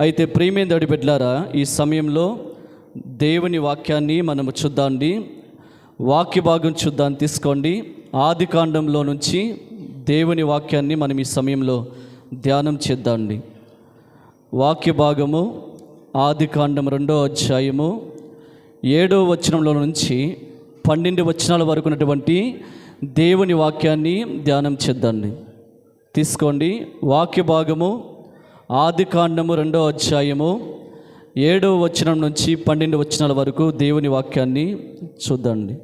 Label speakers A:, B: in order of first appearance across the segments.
A: అయితే ప్రియమేందడి బిడ్లారా ఈ సమయంలో దేవుని వాక్యాన్ని మనము చూద్దాండి. వాక్య భాగం చూద్దాం తీసుకోండి. ఆది కాండంలో నుంచి దేవుని వాక్యాన్ని మనం ఈ సమయంలో ధ్యానం చేద్దాండి. వాక్య భాగము ఆది కాండం రెండో అధ్యాయము ఏడో వచనంలో నుంచి పన్నెండు వచనాల వరకు ఉన్నటువంటి దేవుని వాక్యాన్ని ధ్యానం చేద్దాండి. తీసుకోండి. వాక్య భాగము ఆది కాండము రెండో అధ్యాయము ఏడో వచనం నుంచి పన్నెండు వచనాల వరకు దేవుని వాక్యాన్ని చూద్దండి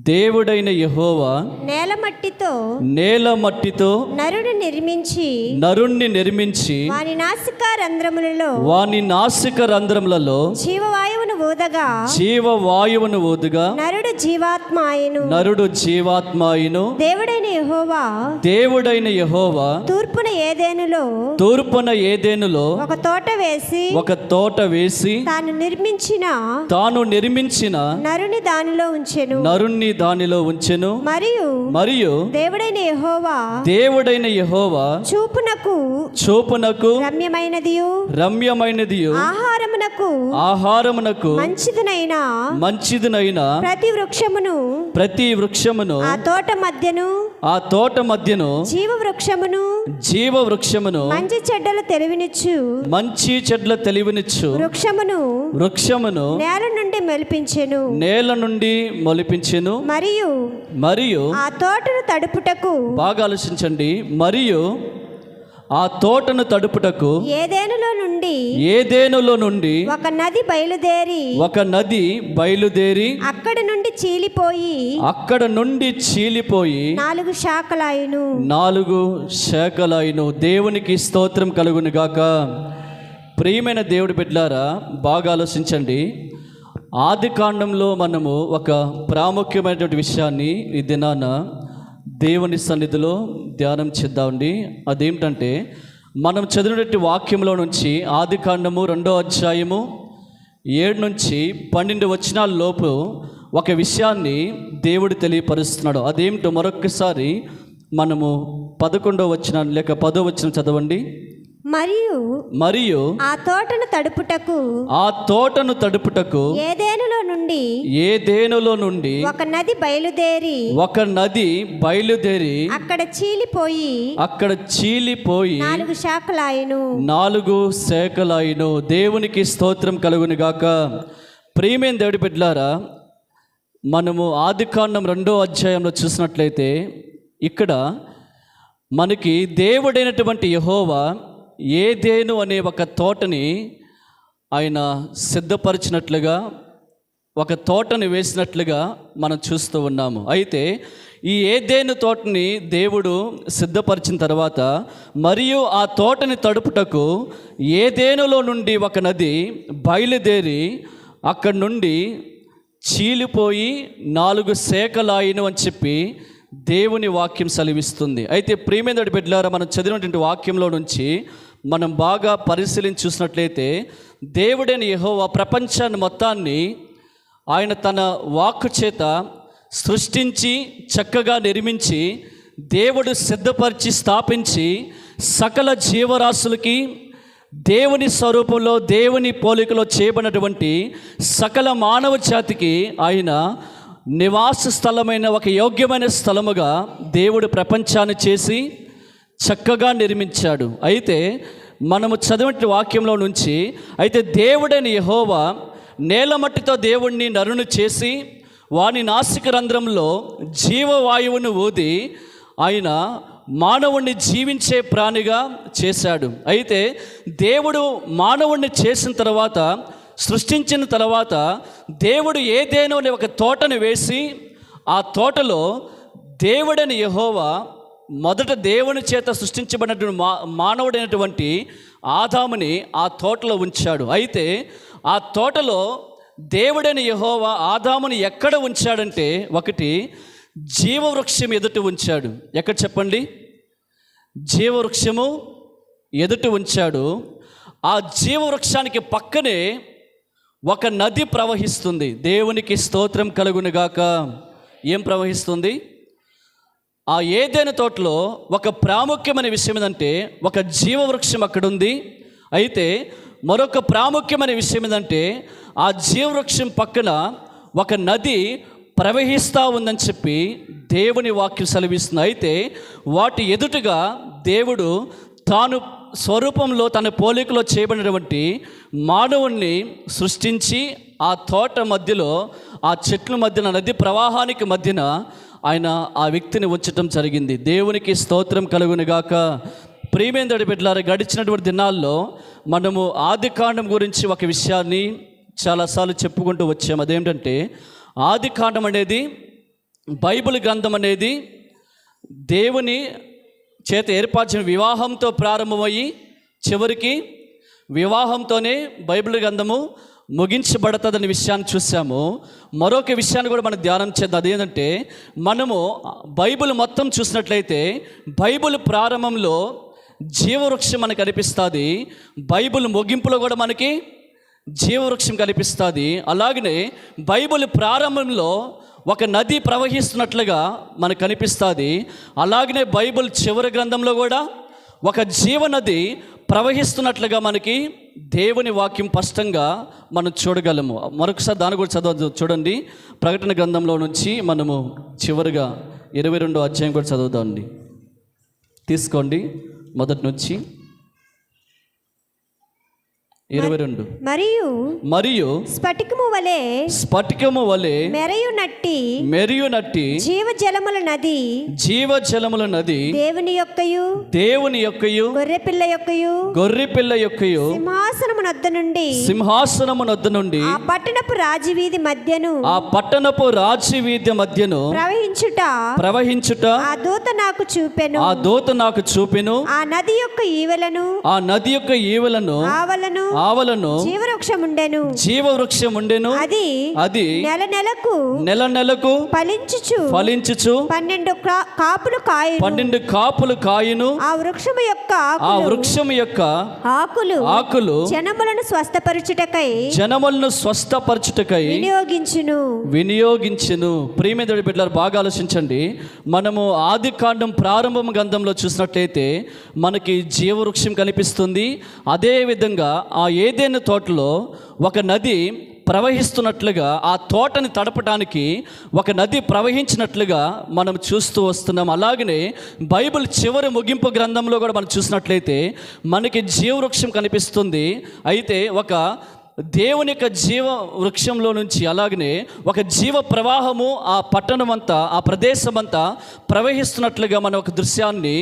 A: దేవుడైన యహోవా
B: నేల మట్టితో
A: నేల మట్టితో
B: నరుడు నిర్మించి
A: నరుణ్ణి నిర్మించి
B: వాని నాసికా రంధ్రములలో
A: వాని నాసిక రంధ్రములలో
B: జీవవాయువును ఊదగా
A: జీవవాయువును ఊదుగా
B: నరుడు జీవాత్మ ఆయను
A: నరుడు జీవాత్మాయును.
B: దేవుడైన యెహోవా
A: దేవుడైన యహోవా
B: తూర్పున ఏదేనులో
A: తూర్పున ఏదేనులో
B: ఒక తోట వేసి
A: ఒక తోట వేసి
B: తాను నిర్మించిన
A: తాను నిర్మించిన
B: నరుని దానిలో ఉంచెను.
A: నరుణ్ణి దానిలో ఉంచెను.
B: మరియు
A: మరియు
B: దేవుడైన యెహోవా
A: దేవుడైన యహోవా
B: చూపునకు
A: చూపునకు
B: రమ్యమైనదియు.
A: రమ్యమైనది
B: ఆహారమునకు
A: ఆహారమునకు
B: మంచిదినైన.
A: మంచిదినైన.
B: ప్రతి వృక్షమును
A: ప్రతి వృక్షమును
B: ఆ తోట మధ్యను
A: ఆ తోట మధ్యను
B: జీవ వృక్షమును
A: జీవ వృక్షమును
B: మంచి చెడ్డలు తెలివినిచ్చు.
A: మంచి చెడ్ల తెలివినిచ్చు.
B: వృక్షమును
A: వృక్షమును
B: నేల నుండి మెలిపించెను.
A: నేల నుండి మొలిపించెను.
B: మరియు
A: మరియు
B: ఆ తోటను తడుపుటకు
A: బాగా ఆలోచించండి. మరియు ఆ తోటను తడుపుటకు
B: ఏదేనులో నుండి
A: ఏదేనులో నుండి
B: ఒక నది బయలుదేరి
A: ఒక నది బయలుదేరి
B: అక్కడి నుండి చీలిపోయి
A: అక్కడ నుండి చీలిపోయి
B: నాలుగు శాఖలాయును.
A: నాలుగు శాఖలైన దేవునికి స్తోత్రం కలుగును గాక ప్రియమైన దేవుడి బిడ్లారా బాగా ఆలోచించండి. ఆది కాండంలో మనము ఒక ప్రాముఖ్యమైనటువంటి విషయాన్ని ఈ దినాన దేవుని సన్నిధిలో ధ్యానం చేద్దామండి అదేమిటంటే మనం చదివినటువంటి వాక్యంలో నుంచి ఆది కాండము రెండో అధ్యాయము ఏడు నుంచి పన్నెండు వచనాల లోపు ఒక విషయాన్ని దేవుడు తెలియపరుస్తున్నాడు. అదేమిటో మరొకసారి మనము పదకొండో వచ్చిన లేక పదో వచ్చిన చదవండి.
B: మరియు
A: మరియు
B: ఆ తోటను తడుపుటకు
A: ఆ తోటను తడుపుటకు
B: ఏదేనులో నుండి
A: ఏ దేనులో నుండి
B: ఒక నది బయలుదేరి
A: ఒక నది బయలుదేరి
B: అక్కడ చీలిపోయి
A: అక్కడ చీలిపోయి
B: నాలుగు శాఖలాయును.
A: నాలుగు శాఖలైను దేవునికి స్తోత్రం కలుగును గాక. ప్రియమైన దేవుడి బిడ్డలారా మనము ఆదికాండం రెండో అధ్యాయంలో చూసినట్లయితే ఇక్కడ మనకి దేవుడైనటువంటి యహోవా ఏదేను అనే ఒక తోటని ఆయన సిద్ధపరిచినట్లుగా ఒక తోటని వేసినట్లుగా మనం చూస్తూ ఉన్నాము. అయితే ఈ ఏదేను తోటని దేవుడు సిద్ధపరిచిన తర్వాత మరియు ఆ తోటని తడుపుటకు ఏదేనులో నుండి ఒక నది బయలుదేరి అక్కడి నుండి చీలిపోయి నాలుగు సేకలాయిను అని చెప్పి దేవుని వాక్యం సెలవిస్తుంది. అయితే ప్రియమేందడి బిడ్డలారా మనం చదివినటువంటి వాక్యంలో నుంచి మనం బాగా పరిశీలించి చూసినట్లయితే దేవుడైన యెహోవా ప్రపంచాన్ని మొత్తాన్ని ఆయన తన వాక్కు చేత సృష్టించి చక్కగా నిర్మించి దేవుడు సిద్ధపరిచి స్థాపించి సకల జీవరాశులకి దేవుని స్వరూపంలో దేవుని పోలికలో చేయబడినటువంటి సకల మానవ జాతికి ఆయన నివాస స్థలమైన ఒక యోగ్యమైన స్థలముగా దేవుడు ప్రపంచాన్ని చేసి చక్కగా నిర్మించాడు. అయితే మనము చదివిన వాక్యంలో నుంచి అయితే దేవుడని యహోవా నేలమట్టితో దేవుణ్ణి నరును చేసి వాని నాసిక రంధ్రంలో జీవవాయువును ఊది ఆయన మానవుణ్ణి జీవించే ప్రాణిగా చేశాడు. అయితే దేవుడు మానవుణ్ణి చేసిన తర్వాత సృష్టించిన తర్వాత దేవుడు ఏదేనో ఒక తోటను వేసి ఆ తోటలో దేవుడని యహోవా మొదట దేవుని చేత సృష్టించబడినటువంటి మా మానవుడైనటువంటి ఆదాముని ఆ తోటలో ఉంచాడు. అయితే ఆ తోటలో దేవుడైన యహోవా ఆదాముని ఎక్కడ ఉంచాడంటే ఒకటి జీవవృక్షం ఎదుట ఉంచాడు. ఎక్కడ చెప్పండి? జీవవృక్షము ఎదుట ఉంచాడు. ఆ జీవవృక్షానికి పక్కనే ఒక నది ప్రవహిస్తుంది. దేవునికి స్తోత్రం కలుగునుగాక ఏం ప్రవహిస్తుంది? ఆ ఏదైనా తోటలో ఒక ప్రాముఖ్యమైన విషయం ఏంటంటే ఒక జీవవృక్షం అక్కడ ఉంది అయితే మరొక ప్రాముఖ్యమైన విషయం ఏంటంటే ఆ జీవవృక్షం పక్కన ఒక నది ప్రవహిస్తూ ఉందని చెప్పి దేవుని వాక్యం సెలవిస్తుంది. అయితే వాటి ఎదుటగా దేవుడు తాను స్వరూపంలో తన పోలికలో చేయబడినటువంటి మానవుణ్ణి సృష్టించి ఆ తోట మధ్యలో ఆ చెట్ల మధ్యన నది ప్రవాహానికి మధ్యన ఆయన ఆ వ్యక్తిని ఉంచటం జరిగింది. దేవునికి స్తోత్రం కలుగునిగాక ప్రేమేందడి బిడ్డలారా గడిచినటువంటి దినాల్లో మనము ఆది కాండం గురించి ఒక విషయాన్ని చాలాసార్లు చెప్పుకుంటూ వచ్చాము అదేంటంటే ఆది కాండం అనేది బైబిల్ గ్రంథం అనేది దేవుని చేత ఏర్పరిచిన వివాహంతో ప్రారంభమయ్యి చివరికి వివాహంతోనే బైబిల్ గ్రంథము ముగించబడుతుందనే విషయాన్ని చూసాము. మరొక విషయాన్ని కూడా మనం ధ్యానం చేద్దాం. అదేంటంటే మనము బైబిల్ మొత్తం చూసినట్లయితే బైబిల్ ప్రారంభంలో జీవవృక్షం మనకు కనిపిస్తుంది. బైబిల్ ముగింపులో కూడా మనకి జీవవృక్షం కనిపిస్తుంది. అలాగనే బైబిల్ ప్రారంభంలో ఒక నది ప్రవహిస్తున్నట్లుగా మనకు కనిపిస్తుంది. అలాగనే బైబిల్ చివరి గ్రంథంలో కూడా ఒక జీవనది ప్రవహిస్తున్నట్లుగా మనకి దేవుని వాక్యం స్పష్టంగా మనం చూడగలము. మరొకసారి దాని కూడా చదవ చూడండి. ప్రకటన గ్రంథంలో నుంచి మనము చివరిగా ఇరవై రెండో అధ్యాయం కూడా చదువుదామండి. తీసుకోండి. మొదటి నుంచి ఇరవై రెండు.
B: మరియు
A: మరియు
B: స్ఫటికము వలె
A: స్ఫటికము వలె
B: మెరయు నట్టి
A: మెరియునట్టి
B: జీవజలముల నది
A: జీవజలముల నది
B: దేవుని యొక్కయు
A: దేవుని యొక్కయు
B: గొర్రెపిల్ల యొక్కయు
A: గొర్రెపిల్ల యొక్కయు
B: సింహాసనము నద్ద నుండి
A: సింహాసనము నొద్ద నుండి
B: ఆ పట్టణపు రాజవీధి మధ్యను
A: ఆ పట్టణపు రాజ్య వీధ్య మధ్యను
B: ప్రవహించుట
A: ప్రవహించుట
B: ఆ దూత నాకు చూపెను.
A: ఆ దూత నాకు చూపెను.
B: ఆ నది యొక్క ఈవెలను
A: ఆ నది యొక్క ఈవలను
B: ఆవలను
A: ఆవలను
B: జీవవృక్షముండెను.
A: జీవవృక్షం ఉండెను
B: అది
A: అది
B: నెల నెలకు
A: నెల నెలకు
B: ఫలించుచు.
A: ఫలించుచు.
B: పన్నెండు కాపులు కాయను.
A: పన్నెండు కాపులు కాయును.
B: ఆ వృక్షము యొక్క
A: ఆ వృక్షం యొక్క
B: ఆకులు
A: ఆకులు
B: జనములను స్వస్థపరచుటకై
A: జనములను స్వస్థపరచుటకై
B: వినియోగించును.
A: వినియోగించెను. ప్రియమేదడి బిడ్డలారు బాగా ఆలోచించండి. మనము ఆది కాండం ప్రారంభం గంధంలో చూసినట్లయితే మనకి జీవవృక్షం కనిపిస్తుంది. అదేవిధంగా ఆ ఏదైనా తోటలో ఒక నది ప్రవహిస్తున్నట్లుగా ఆ తోటని తడపడానికి ఒక నది ప్రవహించినట్లుగా మనం చూస్తూ వస్తున్నాం. అలాగనే బైబిల్ చివరి ముగింపు గ్రంథంలో కూడా మనం చూసినట్లయితే మనకి జీవవృక్షం కనిపిస్తుంది. అయితే ఒక దేవుని యొక్క జీవ వృక్షంలో నుంచి అలాగనే ఒక జీవ ప్రవాహము ఆ పట్టణం అంతా ఆ ప్రదేశం అంతా ప్రవహిస్తున్నట్లుగా మనం ఒక దృశ్యాన్ని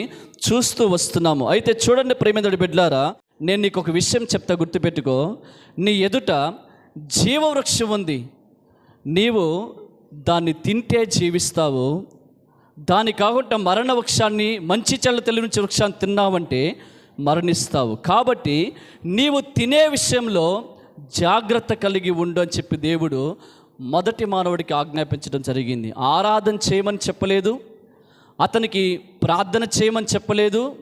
A: చూస్తూ వస్తున్నాము. అయితే చూడండి ప్రేమేంద్రుడి బిడ్లారా నేను నీకు ఒక విషయం చెప్తా గుర్తుపెట్టుకో. నీ ఎదుట జీవవృక్షం ఉంది. నీవు దాన్ని తింటే జీవిస్తావు. దాని కాకుండా మరణ వృక్షాన్ని మంచి చెల్ల తెలివించే వృక్షాన్ని తిన్నావంటే మరణిస్తావు. కాబట్టి నీవు తినే విషయంలో జాగ్రత్త కలిగి ఉండు అని చెప్పి దేవుడు మొదటి మానవుడికి ఆజ్ఞాపించడం జరిగింది. ఆరాధన చేయమని చెప్పలేదు. అతనికి ప్రార్థన చేయమని చెప్పలేదు.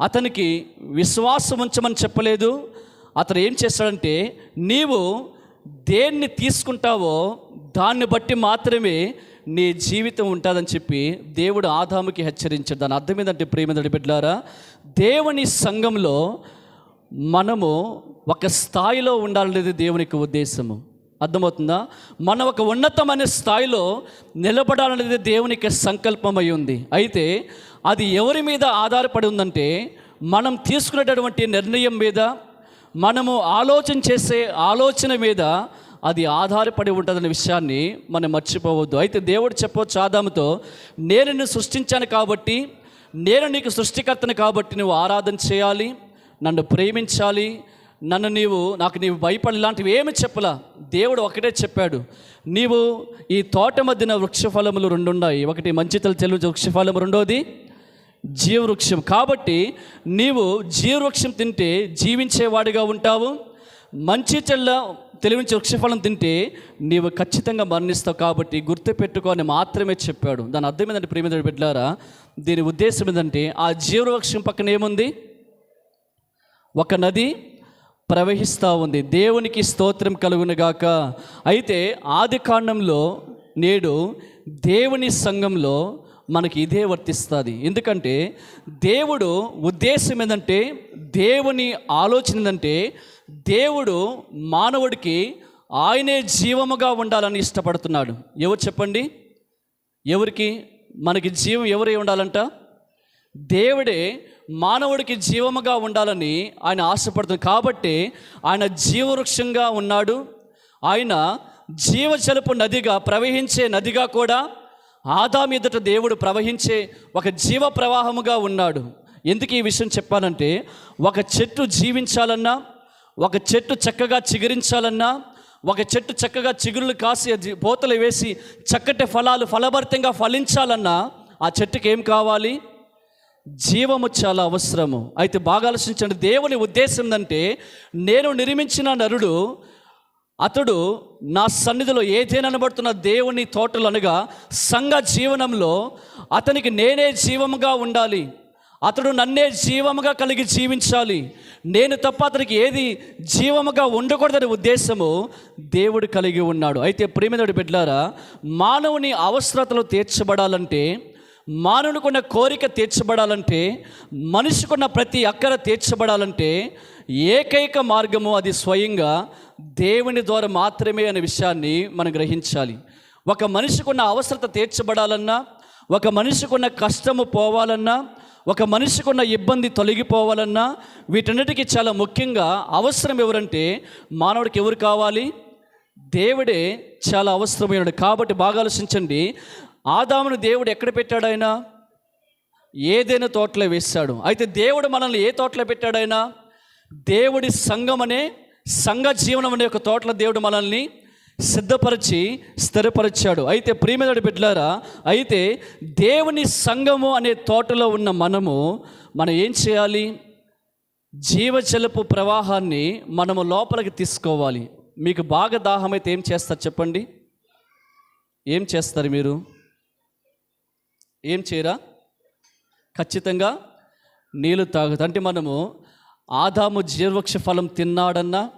A: అతనికి విశ్వాసం ఉంచమని చెప్పలేదు. అతను ఏం చేస్తాడంటే నీవు దేన్ని తీసుకుంటావో దాన్ని బట్టి మాత్రమే నీ జీవితం ఉంటుందని చెప్పి దేవుడు ఆదాముకి హెచ్చరించాడు. దాని అర్థం ఏంటంటే ప్రేమదడి బిడ్డారా దేవుని సంఘంలో మనము ఒక స్థాయిలో ఉండాలనేది దేవునికి ఉద్దేశము. అర్థమవుతుందా? మనం ఒక ఉన్నతమైన స్థాయిలో నిలబడాలనేది దేవునికి సంకల్పం సంకల్పమై ఉంది అయితే అది ఎవరి మీద ఆధారపడి ఉందంటే మనం తీసుకునేటటువంటి నిర్ణయం మీద మనము ఆలోచన చేసే ఆలోచన మీద అది ఆధారపడి ఉంటుందనే విషయాన్ని మనం మర్చిపోవద్దు. అయితే దేవుడు చెప్పవచ్చు ఆదాముతో నేను నిన్ను సృష్టించాను కాబట్టి నేను నీకు సృష్టికర్తను కాబట్టి నువ్వు ఆరాధన చేయాలి నన్ను ప్రేమించాలి నన్ను నీవు నాకు నీవు భయపడి లాంటివి ఏమి చెప్పలా? దేవుడు ఒకటే చెప్పాడు. నీవు ఈ తోట మధ్యన వృక్షఫలములు రెండు ఉన్నాయి ఒకటి మంచితలు తెలుగు వృక్షఫలము రెండోది జీవవృక్షం. కాబట్టి నీవు జీవవృక్షం తింటే జీవించేవాడిగా ఉంటావు. మంచి చెల్ల తెలివించే వృక్షఫలం తింటే నీవు ఖచ్చితంగా మరణిస్తావు కాబట్టి గుర్తుపెట్టుకొని మాత్రమే చెప్పాడు. దాని అర్థం ఏంటంటే ప్రేమిద బిడ్డారా దీని ఉద్దేశం ఏంటంటే ఆ జీవవృక్షం పక్కన ఏముంది? ఒక నది ప్రవహిస్తూ ఉంది. దేవునికి స్తోత్రం కలుగునుగాక అయితే ఆది కాండంలో నేడు దేవుని సంఘంలో మనకి ఇదే వర్తిస్తుంది. ఎందుకంటే దేవుడు ఉద్దేశం ఏంటంటే దేవుని ఆలోచన ఏంటంటే దేవుడు మానవుడికి ఆయనే జీవముగా ఉండాలని ఇష్టపడుతున్నాడు. ఎవరు చెప్పండి? ఎవరికి? మనకి జీవం ఎవరై ఉండాలంట? దేవుడే మానవుడికి జీవముగా ఉండాలని ఆయన ఆశపడుతుంది. కాబట్టి ఆయన జీవవృక్షంగా ఉన్నాడు. ఆయన జీవజలపు నదిగా ప్రవహించే నదిగా కూడా ఆదాం ఎదుట దేవుడు ప్రవహించే ఒక జీవ ప్రవాహముగా ఉన్నాడు. ఎందుకు ఈ విషయం చెప్పాలంటే ఒక చెట్టు జీవించాలన్నా ఒక చెట్టు చక్కగా చిగురించాలన్నా ఒక చెట్టు చక్కగా చిగురులు కాసి పోతలు వేసి చక్కటి ఫలాలు ఫలభరితంగా ఫలించాలన్నా ఆ చెట్టుకి ఏం కావాలి? జీవము చాలా అవసరము. అయితే బాగా ఆలోచించండి దేవుని ఉద్దేశం ఏంటంటే నేను నిర్మించిన నరుడు అతడు నా సన్నిధిలో ఏదేననబడుతున్న దేవుని తోటలు అనగా సంఘ జీవనంలో అతనికి నేనే జీవముగా ఉండాలి. అతడు నన్నే జీవముగా కలిగి జీవించాలి. నేను తప్ప అతనికి ఏది జీవముగా ఉండకూడదనే ఉద్దేశము దేవుడు కలిగి ఉన్నాడు. అయితే ప్రేమినుడి బిడ్లారా మానవుని అవసరతలు తీర్చబడాలంటే మానవునికున్న కోరిక తీర్చబడాలంటే మనిషికున్న ప్రతి అక్కర తీర్చబడాలంటే ఏకైక మార్గము అది స్వయంగా దేవుని ద్వారా మాత్రమే అనే విషయాన్ని మనం గ్రహించాలి. ఒక మనిషికున్న అవసరత తీర్చబడాలన్నా ఒక మనిషికున్న కష్టము పోవాలన్నా ఒక మనిషికున్న ఇబ్బంది తొలగిపోవాలన్నా వీటన్నిటికీ చాలా ముఖ్యంగా అవసరం ఎవరంటే మానవుడికి ఎవరు కావాలి? దేవుడే చాలా అవసరమైనడు. కాబట్టి బాగా ఆలోచించండి. ఆదామును దేవుడు ఎక్కడ పెట్టాడు ఆయన? ఏదైనా తోటలో వేశాడు. అయితే దేవుడు మనల్ని ఏ తోటలో పెట్టాడైనా దేవుడి సంఘం అనే సంఘ జీవనం అనే ఒక తోటలో దేవుడు మనల్ని సిద్ధపరిచి స్థిరపరిచాడు. అయితే ప్రియమైన బిడ్డలారా అయితే దేవుని సంఘము అనే తోటలో ఉన్న మనము మనం ఏం చేయాలి? జీవజలపు ప్రవాహాన్ని మనము లోపలికి తీసుకోవాలి. మీకు బాగా దాహమైతే ఏం చేస్తారు చెప్పండి? ఏం చేస్తారు మీరు? ఏం చేయరా? ఖచ్చితంగా నీళ్ళు తాగుతా. అంటే మనము ఆదాము జీర్వక్ష ఫలం తిన్నాడన్నా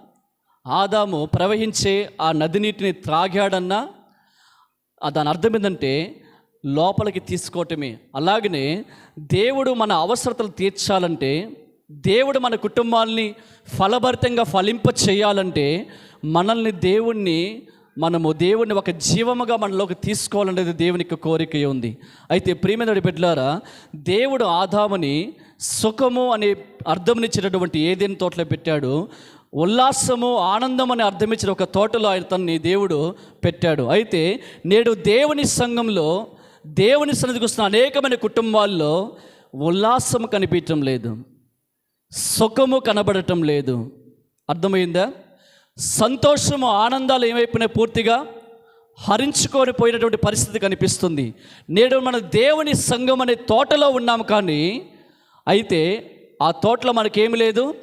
A: ఆదాము ప్రవహించే ఆ నది నీటిని త్రాగాడన్నా దాని అర్థం ఏంటంటే లోపలికి తీసుకోవటమే. అలాగనే దేవుడు మన అవసరతలు తీర్చాలంటే దేవుడు మన కుటుంబాల్ని ఫలభరితంగా ఫలింప చేయాలంటే మనల్ని దేవుణ్ణి మనము దేవుణ్ణి ఒక జీవముగా మనలోకి తీసుకోవాలనేది దేవునికి కోరిక ఉంది. అయితే ప్రియమైన బిడ్డలారా దేవుడు ఆదాముని సుఖము అనే అర్థమునిచ్చినటువంటి ఏదైనా తోటలో పెట్టాడు. ఉల్లాసము ఆనందం అని అర్థం ఇచ్చిన ఒక తోటలో ఆయన తన్ని దేవుడు పెట్టాడు. అయితే నేడు దేవుని సంఘంలో దేవుని సన్నిధికి వస్తున్న అనేకమైన కుటుంబాల్లో ఉల్లాసము కనిపించడం లేదు. సుఖము కనబడటం లేదు. అర్థమైందా? సంతోషము ఆనందాలు ఏమైపోయినాయి పూర్తిగా? హరించుకొని పోయినటువంటి పరిస్థితి కనిపిస్తుంది. నేడు మన దేవుని సంఘం అనే తోటలో ఉన్నాము కానీ అయితే ఆ తోటలో మనకేమి లేదు?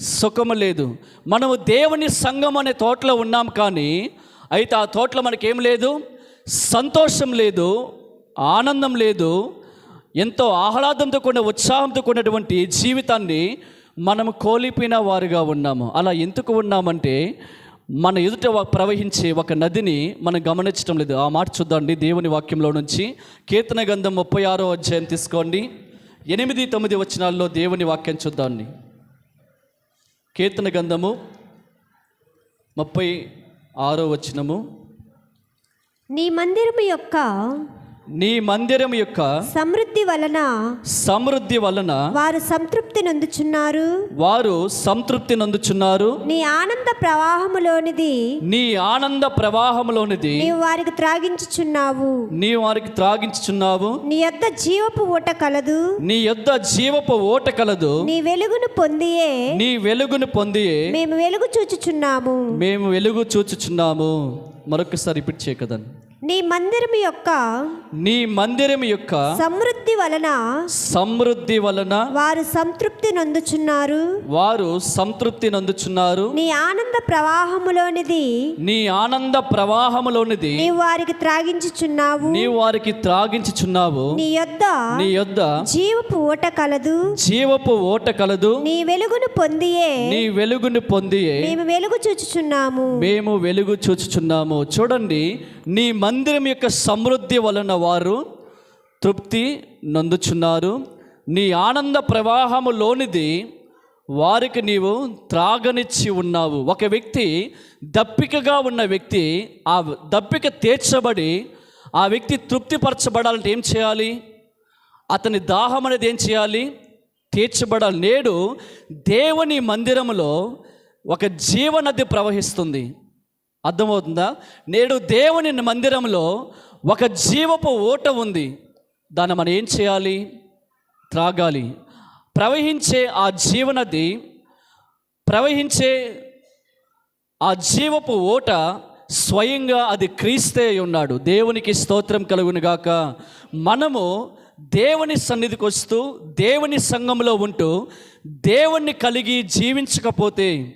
A: సుఖము లేదు. మనము దేవుని సంఘం అనే తోటలో ఉన్నాం కానీ అయితే ఆ తోటలో మనకేం లేదు? సంతోషం లేదు ఆనందం లేదు. ఎంతో ఆహ్లాదంతో కూడిన ఉత్సాహంతో కూడినటువంటి జీవితాన్ని మనము కోల్పోయిన వారుగా ఉన్నాము. అలా ఎందుకు ఉన్నామంటే మన ఎదుట ప్రవహించే ఒక నదిని మనం గమనించడం లేదు. ఆ మాట చూద్దండి దేవుని వాక్యంలో నుంచి. కీర్తన గంధం ముప్పై ఆరో అధ్యాయం తీసుకోండి. ఎనిమిది తొమ్మిది వచనాల్లో దేవుని వాక్యం చూద్దాండి కీర్తన గంధము ముప్పై ఆరో వచనము.
B: నీ మందిరము యొక్క
A: నీ మందిరం యొక్క
B: సమృద్ధి వలన
A: సమృద్ధి వలన
B: వారు సంతృప్తి నొందుచున్నారు.
A: వారు సంతృప్తి నందుచున్నారు.
B: నీ ఆనంద ప్రవాహములోనిది
A: నీ ఆనంద ప్రవాహంలోనిది
B: నీవు వారికి త్రాగించుచున్నావు.
A: నీ వారికి త్రాగించుచున్నావు.
B: నీ యొద్ద జీవపు ఊట కలదు.
A: నీ యొద్ద జీవపు ఓట కలదు.
B: నీ వెలుగును పొందియే
A: నీ వెలుగును పొంది
B: మేము వెలుగు చూచుచున్నాము.
A: మేము వెలుగు చూచుచున్నాము. మరొకసారి రిపీట్ చేయకదండి.
B: నీ మందిరము యొక్క
A: నీ మందిరం యొక్క
B: సమృద్ధి వలన
A: సమృద్ధి వలన
B: వారు సంతృప్తి నొందుచున్నారు.
A: వారు సంతృప్తి నందుచున్నారు.
B: నీ ఆనంద ప్రవాహములోనిది
A: నీ ఆనంద ప్రవాహములోనిది
B: నీవు వారికి త్రాగించుచున్నావు.
A: నీ వారికి త్రాగించుచున్నావు.
B: నీ యొద్ద
A: నీ యొద్ద
B: జీవపు ఊట కలదు.
A: జీవపు ఓట కలదు.
B: నీ వెలుగును పొందియే.
A: నీ వెలుగును పొంది
B: మేము వెలుగు చూచుచున్నాము.
A: మేము వెలుగు చూచుచున్నాము. చూడండి నీ మందిరం యొక్క సమృద్ధి వలన వారు తృప్తి నందుచున్నారు. నీ ఆనంద ప్రవాహములోనిది వారికి నీవు త్రాగనిచ్చి ఉన్నావు. ఒక వ్యక్తి దప్పికగా ఉన్న వ్యక్తి ఆ దప్పిక తీర్చబడి ఆ వ్యక్తి తృప్తిపరచబడాలంటే ఏం చేయాలి? అతని దాహం అనేది ఏం చేయాలి? తీర్చబడాలి. నేడు దేవుని మందిరములో ఒక జీవనది ప్రవహిస్తుంది. అర్థమవుతుందా? నేడు దేవుని మందిరంలో ఒక జీవపు ఓట ఉంది. దాన్ని మనం ఏం చేయాలి? త్రాగాలి. ప్రవహించే ఆ జీవనది ప్రవహించే ఆ జీవపు ఓట స్వయంగా అది క్రీస్తే ఉన్నాడు. దేవునికి స్తోత్రం కలుగునుగాక మనము దేవుని సన్నిధికి వస్తూ దేవుని సంఘంలో ఉంటూ దేవుణ్ణి కలిగి జీవించకపోతే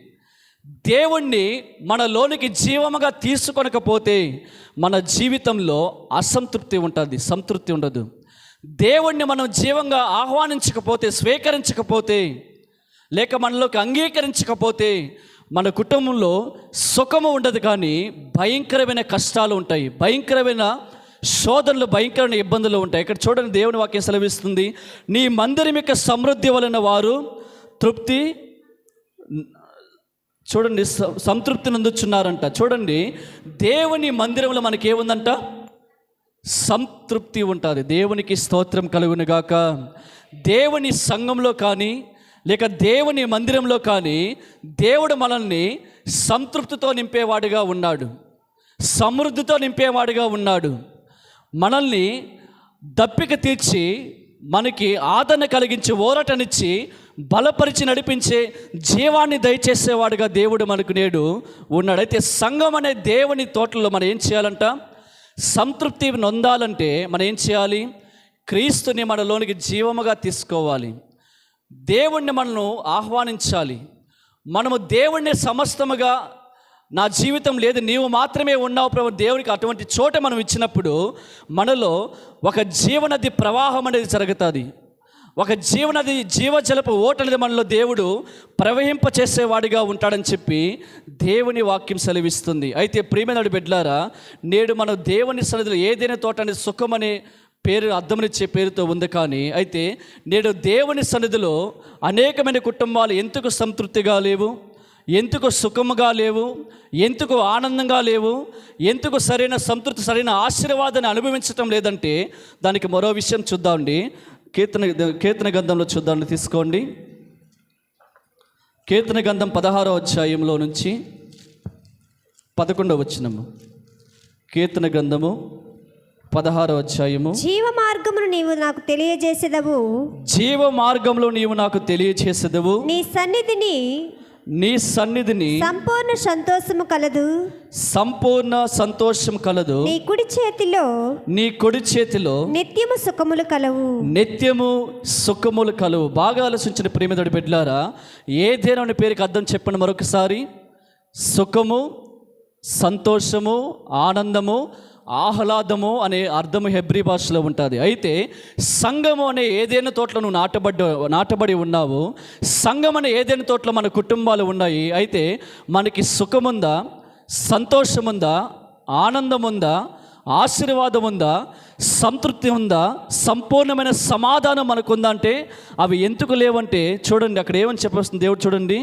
A: దేవుణ్ణి మనలోనికి జీవముగా తీసుకొనకపోతే మన జీవితంలో అసంతృప్తి ఉంటుంది సంతృప్తి ఉండదు. దేవుణ్ణి మనం జీవంగా ఆహ్వానించకపోతే స్వీకరించకపోతే లేక మనలోకి అంగీకరించకపోతే మన కుటుంబంలో సుఖము ఉండదు కానీ భయంకరమైన కష్టాలు ఉంటాయి. భయంకరమైన శోధనలు భయంకరమైన ఇబ్బందులు ఉంటాయి. ఇక్కడ చూడండి దేవుని వాక్యం సెలవిస్తుంది. నీ మందిరం యొక్క సమృద్ధి వలన వారు తృప్తి చూడండి స- సంతృప్తి నందుచున్నారంట. చూడండి దేవుని మందిరంలో మనకి ఏముందంట సంతృప్తి ఉంటుంది. దేవునికి స్తోత్రం కలుగునుగాక దేవుని సంఘంలో కానీ లేక దేవుని మందిరంలో కానీ దేవుడు మనల్ని సంతృప్తితో నింపేవాడిగా ఉన్నాడు. సమృద్ధితో నింపేవాడిగా ఉన్నాడు. మనల్ని దప్పిక తీర్చి మనకి ఆదరణ కలిగించి ఓరటనిచ్చి బలపరిచి నడిపించే జీవాన్ని దయచేసేవాడుగా దేవుడు మనకు నేడు ఉన్నాడైతే సంఘం అనే దేవుని తోటలో మనం ఏం చేయాలంట? సంతృప్తి నొందాలంటే మనం ఏం చేయాలి? క్రీస్తుని మనలోనికి జీవముగా తీసుకోవాలి. దేవుణ్ణి మనను ఆహ్వానించాలి. మనము దేవుణ్ణి సమస్తముగా నా జీవితం లేదు నీవు మాత్రమే ఉన్నావు ప్రభు దేవునికి అటువంటి చోట మనం ఇచ్చినప్పుడు మనలో ఒక జీవనది ప్రవాహం అనేది జరుగుతుంది. ఒక జీవనది జీవజలపు ఓటనిది మనలో దేవుడు ప్రవహింప చేసేవాడిగా ఉంటాడని చెప్పి దేవుని వాక్యం సెలవిస్తుంది. అయితే ప్రియమైన బిడ్లారా నేడు మనం దేవుని సన్నిధిలో ఏదైనా తోటని అనేది సుఖమనే పేరు అర్థమనిచ్చే పేరుతో ఉంది కానీ అయితే నేడు దేవుని సన్నిధిలో అనేకమైన కుటుంబాలు ఎందుకు సంతృప్తిగా లేవు? ఎందుకు సుఖముగా లేవు? ఎందుకు ఆనందంగా లేవు? ఎందుకు సరైన సంతృప్తి సరైన ఆశీర్వాదాన్ని అనుభవించటం లేదంటే దానికి మరో విషయం చూద్దామండి. కీర్తన కీర్తన గంధంలో చూద్దాం తీసుకోండి. కీర్తన గంధం పదహారో అధ్యాయంలో నుంచి పదకొండవ వచ్చినము కీర్తన గ్రంథము పదహారో అధ్యాయము.
B: జీవ మార్గమును నీవు నాకు తెలియజేసేదవు.
A: జీవ మార్గంలో నీవు నాకు తెలియచేసేదవు
B: నీ సన్నిధిని
A: నీ సన్నిధిని
B: సంపూర్ణ సంతోషము కలదు.
A: సంపూర్ణ సంతోషం కలదు.
B: నీ కుడి చేతిలో
A: నీ కుడి చేతిలో
B: నిత్యము సుఖములు కలవు.
A: నిత్యము సుఖములు కలువు. బాగా ఆలోచించిన ప్రేమిదడి బిడ్డలారా ఏ దేని పేరుకి అర్థం చెప్పండి మరొకసారి. సుఖము సంతోషము ఆనందము ఆహ్లాదము అనే అర్థము హెబ్రి భాషలో ఉంటుంది. అయితే సంఘము అనే ఏదైనా తోటలో నువ్వు నాటబడ్డ నాటబడి ఉన్నావు సంఘం అనే ఏదైనా తోటలో మన కుటుంబాలు ఉన్నాయి అయితే మనకి సుఖముందా సంతోషముందా ఆనందం ఉందా ఆశీర్వాదం ఉందా సంతృప్తి ఉందా సంపూర్ణమైన సమాధానం మనకుందా అంటే అవి ఎందుకు లేవంటే చూడండి అక్కడ ఏమని చెప్పేస్తుంది దేవుడు చూడండి.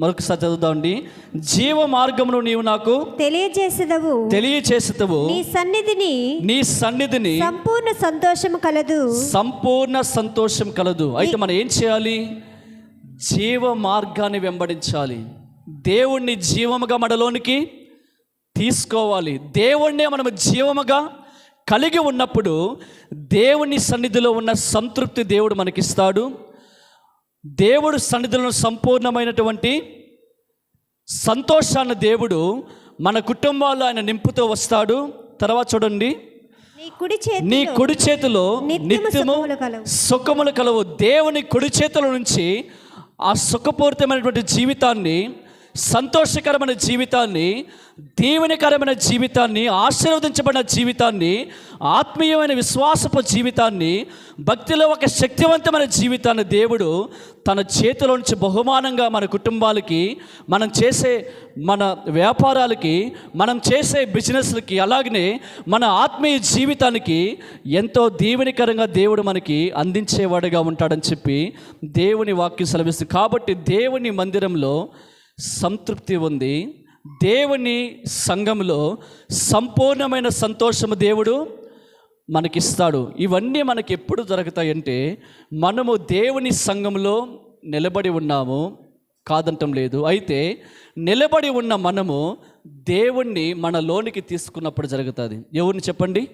A: మరొకసారి చదువుదామండి జీవ మార్గమును నీవు నాకు
B: తెలియజేసేదవు
A: తెలియచేసేతవు
B: నీ సన్నిధిని
A: నీ సన్నిధిని
B: సంపూర్ణ సంతోషము కలదు.
A: సంపూర్ణ సంతోషం కలదు. అయితే మనం ఏం చేయాలి? జీవ మార్గాన్ని వెంబడించాలి. దేవుణ్ణి జీవముగా మనలోనికి తీసుకోవాలి. దేవుణ్ణే మనము జీవముగా కలిగి ఉన్నప్పుడు దేవుని సన్నిధిలో ఉన్న సంతృప్తి దేవుడు మనకిస్తాడు. దేవుడు సన్నిధిలో సంపూర్ణమైనటువంటి సంతోషాన్ని దేవుడు మన కుటుంబాల్లో ఆయన నింపుతూ వస్తాడు. తర్వాత చూడండి.
B: నీ కుడి
A: చేతిలో
B: నిత్యము. సుఖములు కలవు.
A: దేవుని కుడి చేతుల నుంచి ఆ సుఖపూరితమైనటువంటి జీవితాన్ని సంతోషకరమైన జీవితాన్ని దీవెనకరమైన జీవితాన్ని ఆశీర్వదించబడిన జీవితాన్ని ఆత్మీయమైన విశ్వాసపు జీవితాన్ని భక్తిలో ఒక శక్తివంతమైన జీవితాన్ని దేవుడు తన చేతిలో నుంచి బహుమానంగా మన కుటుంబాలకి మనం చేసే మన వ్యాపారాలకి మనం చేసే బిజినెస్లకి అలాగనే మన ఆత్మీయ జీవితానికి ఎంతో దీవెనికరంగా దేవుడు మనకి అందించేవాడుగా ఉంటాడని చెప్పి దేవుని వాక్యం సెలవిస్తుంది. కాబట్టి దేవుని మందిరంలో సంతృప్తి ఉంది. దేవుని సంఘంలో సంపూర్ణమైన సంతోషము దేవుడు మనకిస్తాడు. ఇవన్నీ మనకి ఎప్పుడు దొరుకుతాయంటే మనము దేవుని సంఘంలో నిలబడి ఉన్నాము కాదంటం లేదు. అయితే నిలబడి ఉన్న మనము దేవుణ్ణి మన లోనికి తీసుకున్నప్పుడు జరుగుతుంది. ఎవరిని చెప్పండి?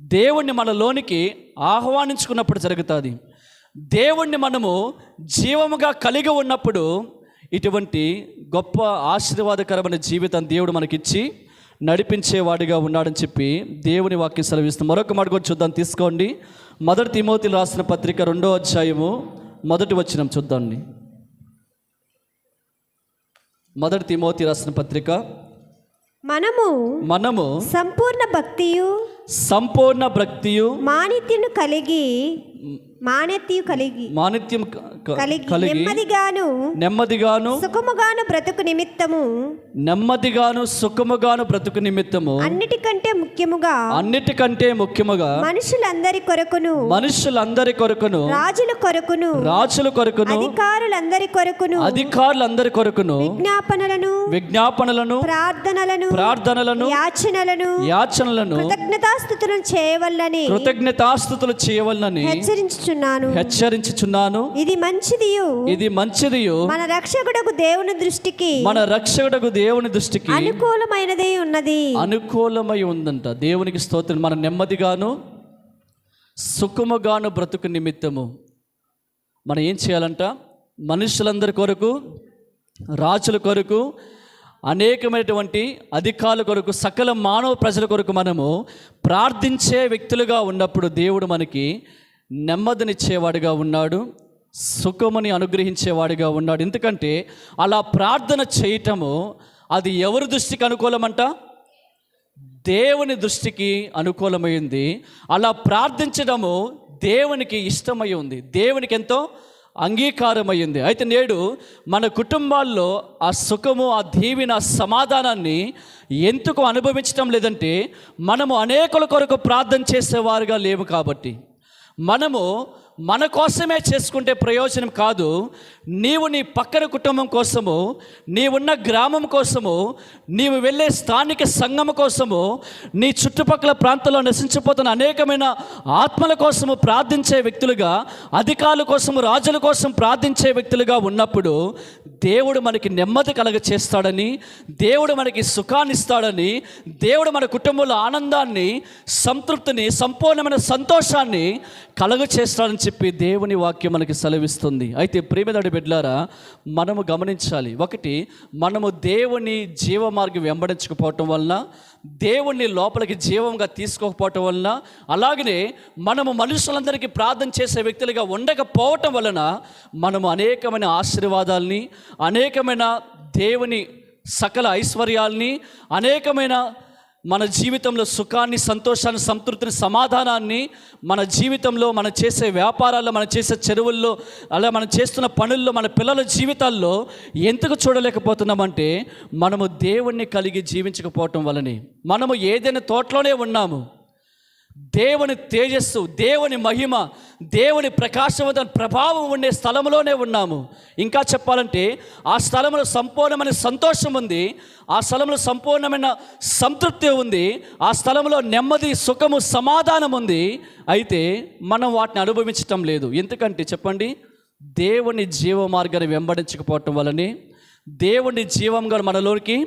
A: దేవుణ్ణి మన లోనికి ఆహ్వానించుకున్నప్పుడు జరుగుతుంది. దేవుణ్ణి మనము జీవముగా కలిగి ఉన్నప్పుడు ఇటువంటి గొప్ప ఆశీర్వాదకరమైన జీవితం దేవుడు మనకిచ్చి నడిపించేవాడిగా ఉన్నాడని చెప్పి దేవుని వాక్యం సెలవిస్తుంది. మరొక మాట కూడా చూద్దాం తీసుకోండి. మొదటి తిమోతిలు రాసిన పత్రిక రెండో అధ్యాయము మొదటి వచనం చూద్దాండి మొదటి తిమోతి రాసిన పత్రిక.
B: మనము
A: మనము
B: సంపూర్ణ భక్తియు
A: సంపూర్ణ భక్తియు
B: మాణిత్యను కలిగి మాణిత్యు కలిగి.
A: మానిత్యం
B: కలిగి నెమ్మదిగాను
A: నెమ్మదిగాను
B: సుఖముగాను బ్రతుకు నిమిత్తము.
A: నెమ్మదిగాను సుఖముగాను బ్రతుకు నిమిత్తము.
B: అన్నిటికంటే ముఖ్యముగా
A: అన్నిటికంటే ముఖ్యముగా
B: మనుషులందరి కొరకును
A: మనుషులందరి కొరకును
B: రాజుల కొరకును
A: రాజుల కొరకును
B: అధికారులందరి కొరకును
A: అధికారులందరి కొరకును
B: విజ్ఞాపనలను
A: విజ్ఞాపనలను
B: ప్రార్థనలను
A: ప్రార్థనలను
B: యాచనలను
A: యాచనలను
B: కృతజ్ఞతాస్థుతులను చేయవల్లని
A: కృతజ్ఞతాస్థుతులు చేయవలనని
B: హెచ్చరించుచున్నాను.
A: హెచ్చరించుచున్నాను.
B: ఇది మంచిదియు.
A: ఇది మంచిదియు.
B: మన రక్షకుడకు దేవుని దృష్టికి.
A: మన రక్షకుడకు దేవుని దృష్టికి.
B: అనుకూలమైనదే ఉన్నది.
A: అనుకూలమై ఉందంట. దేవునికి స్తోత్రం. మన నెమ్మదిగాను సుఖముగాను బ్రతుకు నిమిత్తము. మనం ఏం చేయాలంట? మనుషులందరి కొరకు రాజుల కొరకు అనేకమైనటువంటి అధికారుల కొరకు సకల మానవ ప్రజల కొరకు మనము ప్రార్థించే వ్యక్తులుగా ఉన్నప్పుడు దేవుడు మనకి నెమ్మదినిచ్చేవాడిగా ఉన్నాడు సుఖముని అనుగ్రహించేవాడిగా ఉన్నాడు. ఎందుకంటే అలా ప్రార్థన చేయటము అది ఎవరి దృష్టికి అనుకూలమంట? దేవుని దృష్టికి అనుకూలమైంది. అలా ప్రార్థించడము దేవునికి ఇష్టమై ఉంది దేవునికి ఎంతో అంగీకారమైంది. అయితే నేడు మన కుటుంబాల్లో ఆ సుఖము ఆ దీవిన ఆ సమాధానాన్ని ఎందుకు అనుభవించడం లేదంటే మనము అనేకుల కొరకు ప్రార్థన చేసేవారుగా లేము కాబట్టి. మనము మన కోసమే చేసుకుంటే ప్రయోజనం కాదు. నీవు నీ పక్కన కుటుంబం కోసము నీవున్న గ్రామం కోసము నీవు వెళ్ళే స్థానిక సంఘం కోసము నీ చుట్టుపక్కల ప్రాంతంలో నశించిపోతున్న అనేకమైన ఆత్మల కోసము ప్రార్థించే వ్యక్తులుగా అధికారుల కోసము రాజుల కోసం ప్రార్థించే వ్యక్తులుగా ఉన్నప్పుడు దేవుడు మనకి నెమ్మది కలగ చేస్తాడని దేవుడు మనకి సుఖాన్ని ఇస్తాడని దేవుడు మన కుటుంబంలో ఆనందాన్ని సంతృప్తిని సంపూర్ణమైన సంతోషాన్ని కలగ చేస్తాడని చెప్పి దేవుని వాక్యం మనకి సెలవిస్తుంది. అయితే ప్రేమదడి బిడ్లారా మనము గమనించాలి. ఒకటి మనము దేవుని జీవ మార్గం వెంబడించకపోవటం వలన దేవుణ్ణి లోపలికి జీవంగా తీసుకోకపోవటం వలన అలాగనే మనము మనుషులందరికీ ప్రార్థన చేసే వ్యక్తులుగా ఉండకపోవటం వలన మనము అనేకమైన ఆశీర్వాదాలని అనేకమైన దేవుని సకల ఐశ్వర్యాల్ని అనేకమైన మన జీవితంలో సుఖాన్ని సంతోషాన్ని సంతృప్తిని సమాధానాన్ని మన జీవితంలో మనం చేసే వ్యాపారాల్లో మనం చేసే చెరువుల్లో అలా మనం చేస్తున్న పనుల్లో మన పిల్లల జీవితాల్లో ఎందుకు చూడలేకపోతున్నామంటే మనము దేవుణ్ణి కలిగి జీవించకపోవటం వలనే మనము ఏదైనా తోటలోనే ఉన్నాము. దేవుని తేజస్సు దేవుని మహిమ దేవుని ప్రకాశవంత ప్రభావం ఉండే స్థలంలోనే ఉన్నాము. ఇంకా చెప్పాలంటే ఆ స్థలంలో సంపూర్ణమైన సంతోషం ఉంది ఆ స్థలంలో సంపూర్ణమైన సంతృప్తి ఉంది ఆ స్థలంలో నెమ్మది సుఖము సమాధానం ఉంది. అయితే మనం వాటిని అనుభవించటం లేదు. ఎందుకంటే చెప్పండి దేవుని జీవ మార్గాన్ని వెంబడించకపోవటం వలనే దేవుని జీవంగా మనలోనికి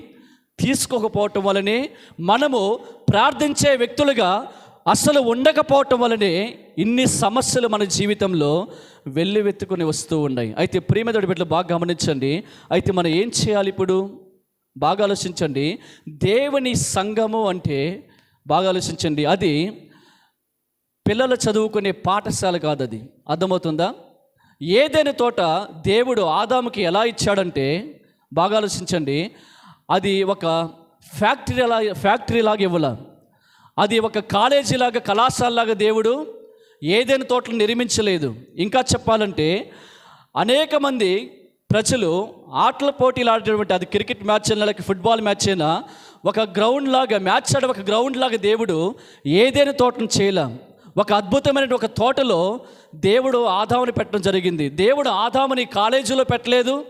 A: తీసుకోకపోవటం వలనే మనము ప్రార్థించే వ్యక్తులుగా అసలు ఉండకపోవటం వలనే ఇన్ని సమస్యలు మన జీవితంలో వెల్లువెత్తుకుని వస్తూ ఉన్నాయి. అయితే ప్రియమదడి బిడ్డలు బాగా గమనించండి. అయితే మనం ఏం చేయాలి ఇప్పుడు? బాగా ఆలోచించండి. దేవుని సంఘము అంటే బాగా ఆలోచించండి. అది పిల్లలు చదువుకునే పాఠశాల కాదు అది అర్థమవుతుందా? ఏదైనా తోట దేవుడు ఆదాముకి ఎలా ఇచ్చాడంటే బాగా ఆలోచించండి. అది ఒక ఫ్యాక్టరీ లాగా ఫ్యాక్టరీ లాగా ఇవ్వాల. అది ఒక కాలేజీ లాగా కళాశాలలాగా దేవుడు ఏదైనా తోటలు నిర్మించలేదు. ఇంకా చెప్పాలంటే అనేక మంది ప్రజలు ఆటల పోటీలు ఆడేటువంటి అది క్రికెట్ మ్యాచ్ అయినా లేక ఫుట్బాల్ మ్యాచ్ అయినా ఒక గ్రౌండ్ లాగా మ్యాచ్ ఆడే ఒక గ్రౌండ్ లాగా దేవుడు ఏదైనా తోటను చేయలేం. ఒక అద్భుతమైన ఒక తోటలో దేవుడు ఆదాముని పెట్టడం జరిగింది. దేవుడు ఆదాముని కాలేజీలో పెట్టలేదు.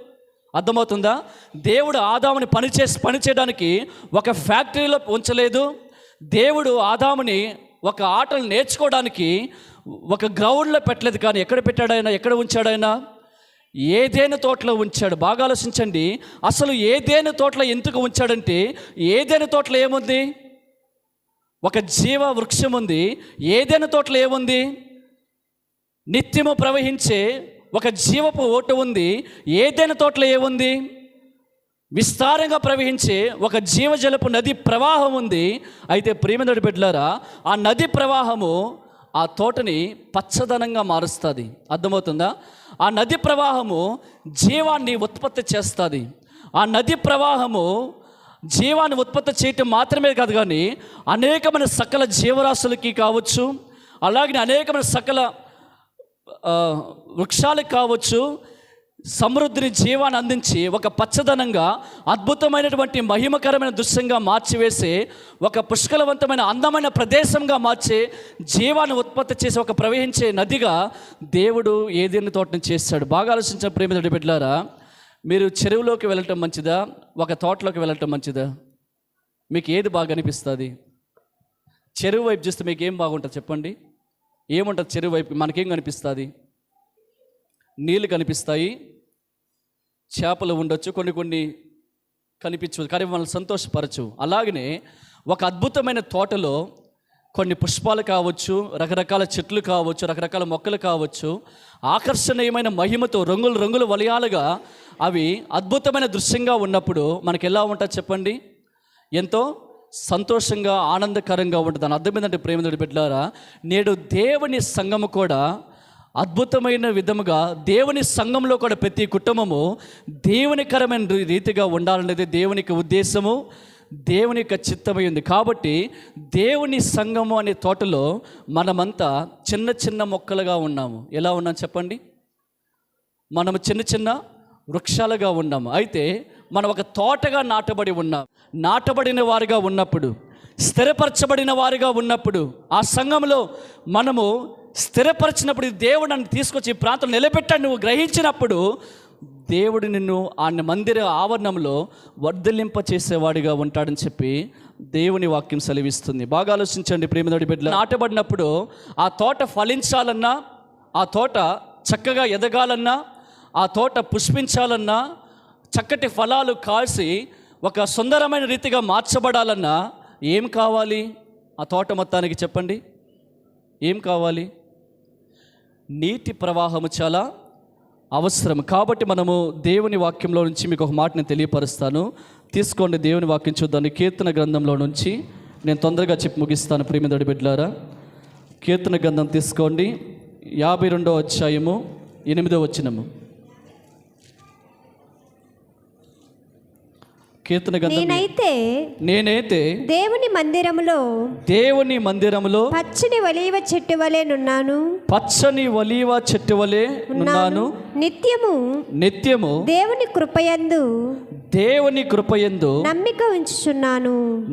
A: అర్థమవుతుందా? దేవుడు ఆదాముని పని చేసి పని చేయడానికి ఒక ఫ్యాక్టరీలో ఉంచలేదు. దేవుడు ఆదాముని ఒక ఆటలు నేర్చుకోవడానికి ఒక గ్రౌండ్లో పెట్టలేదు కానీ ఎక్కడ పెట్టాడైనా ఎక్కడ ఉంచాడైనా? ఏదైనా తోటలో ఉంచాడు? బాగా ఆలోచించండి. అసలు ఏదైనా తోటలో ఎందుకు ఉంచాడంటే ఏదైనా తోటలో ఏముంది? ఒక జీవ వృక్షం ఉంది. ఏదైనా తోటలో ఏముంది? నిత్యము ప్రవహించే ఒక జీవపు ఓటు ఉంది. ఏదైనా తోటలో ఏముంది? విస్తారంగా ప్రవహించే ఒక జీవజలపు నది ప్రవాహం ఉంది. అయితే ప్రియమందడి బిడ్డలారా ఆ నది ప్రవాహము ఆ తోటని పచ్చదనంగా మారుస్తుంది. అర్థమవుతుందా? ఆ నది ప్రవాహము జీవాన్ని ఉత్పత్తి చేస్తుంది. ఆ నది ప్రవాహము జీవాన్ని ఉత్పత్తి చేయటం మాత్రమే కాదు కానీ అనేకమైన సకల జీవరాశులకి కావచ్చు అలాగే అనేకమైన సకల వృక్షాలకు కావచ్చు సమృద్ధిని జీవాన్ని అందించి ఒక పచ్చదనంగా అద్భుతమైనటువంటి మహిమకరమైన దృశ్యంగా మార్చివేసే ఒక పుష్కలవంతమైన అందమైన ప్రదేశంగా మార్చే జీవాన్ని ఉత్పత్తి చేసే ఒక ప్రవహించే నదిగా దేవుడు ఏదేని తోటను చేస్తాడు. బాగా ఆలోచించిన ప్రేమితుడి బిడ్డారా మీరు చెరువులోకి వెళ్ళటం మంచిదా? ఒక తోటలోకి వెళ్ళటం మంచిదా? మీకు ఏది బాగా అనిపిస్తుంది? చెరువు వైపు చూస్తే మీకు ఏం బాగుంటుంది చెప్పండి. ఏముంటుంది చెరువు వైపు? మనకేం కనిపిస్తుంది? నీళ్ళు కనిపిస్తాయి. చేపలు ఉండొచ్చు కొన్ని కొన్ని కనిపించు కానీ మనల్ని సంతోషపరచు. అలాగనే ఒక అద్భుతమైన తోటలో కొన్ని పుష్పాలు కావచ్చు రకరకాల చెట్లు కావచ్చు రకరకాల మొక్కలు కావచ్చు ఆకర్షణీయమైన మహిమతో రంగులు రంగులు వలయాలుగా అవి అద్భుతమైన దృశ్యంగా ఉన్నప్పుడు మనకి ఎలా ఉంటుంది చెప్పండి? ఎంతో సంతోషంగా ఆనందకరంగా ఉంటుంది. దాని అర్థం ఏంటంటే ప్రేమదుడి బిడ్డలారా నేడు దేవుని సంఘము కూడా అద్భుతమైన విధముగా దేవుని సంఘంలో కూడా ప్రతి కుటుంబము దేవునికరమైన రీ- రీతిగా ఉండాలనేది దేవునికి ఉద్దేశము దేవుని యొక్క చిత్తమై ఉంది. కాబట్టి దేవుని సంఘము అనే తోటలో మనమంతా చిన్న చిన్న మొక్కలుగా ఉన్నాము. ఎలా ఉన్నాం చెప్పండి? మనము చిన్న చిన్న వృక్షాలుగా ఉన్నాము. అయితే మనం ఒక తోటగా నాటబడి ఉన్నాం. నాటబడిన వారుగా ఉన్నప్పుడు స్థిరపరచబడిన వారుగా ఉన్నప్పుడు ఆ సంఘంలో మనము స్థిరపరిచినప్పుడు దేవుడు నన్ను తీసుకొచ్చి ఈ ప్రాంతం నిలబెట్టాడు. నువ్వు గ్రహించినప్పుడు దేవుడు నిన్ను ఆ మందిర ఆవరణంలో వర్ధలింప చేసేవాడిగా ఉంటాడని చెప్పి దేవుని వాక్యం సెలవిస్తుంది. బాగా ఆలోచించండి ప్రేమదోడి బిడ్డ నాటబడినప్పుడు ఆ తోట ఫలించాలన్నా ఆ తోట చక్కగా ఎదగాలన్నా ఆ తోట పుష్పించాలన్నా చక్కటి ఫలాలు కాల్చి ఒక సుందరమైన రీతిగా మార్చబడాలన్నా ఏం కావాలి? ఆ తోట మొత్తానికి చెప్పండి. ఏం కావాలి? నీటి ప్రవాహము చాలా అవసరం. కాబట్టి మనము దేవుని వాక్యంలో నుంచి మీకు ఒక మాట నేను తెలియపరుస్తాను. తీసుకోండి దేవుని వాక్యం చూద్దాం. కీర్తన గ్రంథంలో నుంచి నేను తొందరగా చెప్పి ముగిస్తాను ప్రేమిదడి బిడ్డారా కీర్తన గ్రంథం తీసుకోండి. యాభై రెండో అధ్యాయము ఎనిమిదో వచ్చినము కీర్తన గ్రంథం
B: నేనైతే
A: నేనైతే
B: దేవుని మందిరములో
A: దేవుని మందిరములో
B: పచ్చని ఒలీవ చెట్టు వలె నున్నాను.
A: పచ్చని ఒలీవ చెట్టు వలె ఉన్నాను.
B: నిత్యము
A: నిత్యము
B: దేవుని కృపయందు
A: దేవుని కృపయందు
B: నమ్మిక ఉంచుచున్నాను.